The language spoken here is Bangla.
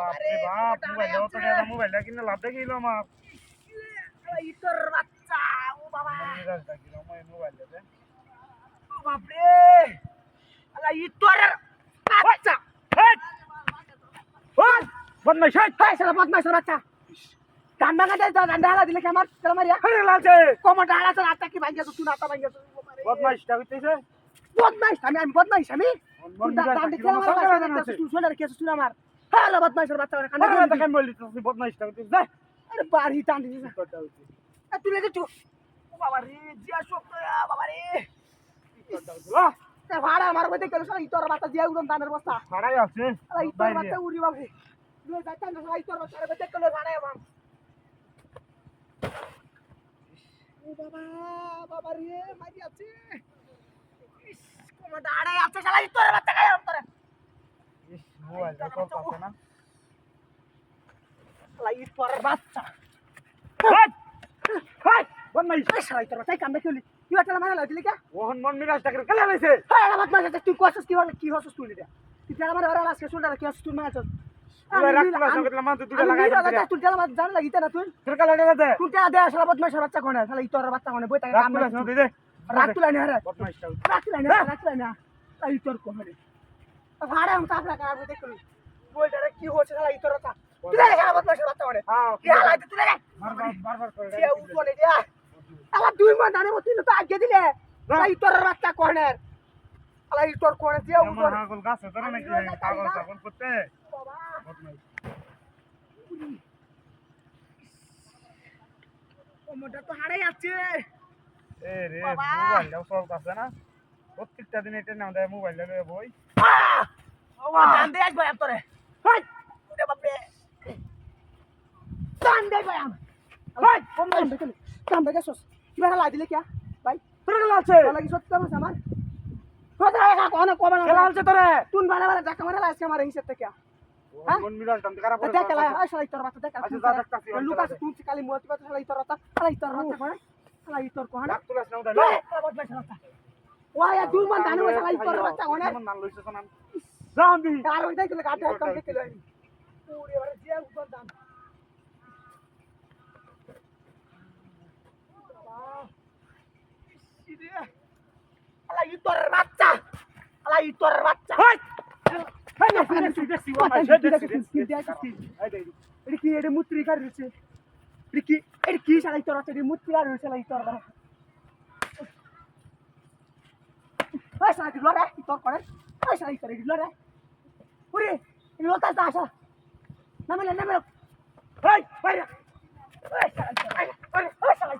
বাপরে বাপ মোবাইল অত টাকা মোবাইলটা কিনে লাভ দেখিল আমার। ইতর বাচ্চা ও বাবা। মিরাজটা কিরম ওই মোবাইলটাতে ও বাপরে। আলা ইতর বাচ্চা। ওই বদমাইশ হাই। হাই সালা বদমাইশের বাচ্চা। ডান্ডা কাটে ডান্ডা হালা দিলে কেমন? কেমন মারিয়া? হাই লালছে কমর ডালা তো আত্মা কি ভাঙ্গা তুই নাতা ভাঙ্গা বদমাইশটা হইতেছে? বদমাইশ আমি আমি বদমাইশ আমি? ডান্ডা মারিয়া আছে। তুই শুনে কেস শুনে আমার। হ্যালো বদমাইশের বাচ্চা কান্না আরে করে দেখেন বলি তুই? বদমাইশটা হইতেছে যা। আরে বাড়ি টান দিছিস হইতেছে তুই লেগে তুই ও বাবা রে জিয়া শক্ত বাবা রে। ভাড়া আমার মধ্যে কেন সালা ইতর বাচ্চা জিয়া উড়ন দানের বস্তা। ভাড়াই আছে। আলা ইতর। বাচ্চা উড়ি বাবা দুই যাইতাম না সালা ইতর বাচ্চা বাবা বাবা বাবা রে মারি আছে। ইস কোন আছে ইতর বাচ্চা। কেলা পারছ না শালা বদমাইশের বাচ্চা কোনে বইটা কি হচ্ছে শালা ইতর তুই বাচ্চা হ্যাঁ কি হালাই তুই না বারবার বারবার করে সে উঠবনে দিয়া আমার দুই মাস জানে তুই তো আগে দিলে শালা ইতর বাচ্চা কোনে শালা ইতর কোনে দিয়া এমন উঠবনে হাগল ধরে নাকি পাগল ছাগল করতে? কোমরটা তো হারাই আছে এ রে বাবা। মোবাইলটাও চলতেছে না? প্রত্যেকটা দিন এটা না দেয় মোবাইলটা বই। দে আসবে তোরে হাই উঠে বাপরে টান দে গয়াম হাই কোন টান দে কেন টান দে গেছস কি বেলা লাই দিলে কিয়া? ভাই। তোর কেলা আছে? লাগি সত্যি কামছ আমার কত টাকা কোন কোন কেলা আছে তোরে তুন বানা বানা টাকা মারা লাইছে আমার হিসাব থেকে? মন মিরাজ দাম? করে দেখ লা আই শালা ইতর বাতা দেখ আচ্ছা, যা দেখতাছি, আমি লুকাস তুই কালি মুতি বাতা শালা ইতর বাতা শালা ইতর বাতা কোন শালা ইতর কোন ডাক তুলাস না উদা ওয়া ইয়া দুই মান দানো শালা ইতর বাতা কোন মন নাম না যাও দি আর ওই দেখলে কাটে কম দেখলে লই তোর বাচ্চা কি এটা মুত্রি কার রয়েছে কি এটা কি চালাই তোর আছে মুত্রি আর রয়েছে লাই তোর ওই সারা দিল রে তোর করে ওই সারা ইতরে দিল রে ওরে এই লোটা তা আসা নামেলে নামেলে ওই ওই ওই সারা ওই ওই সারা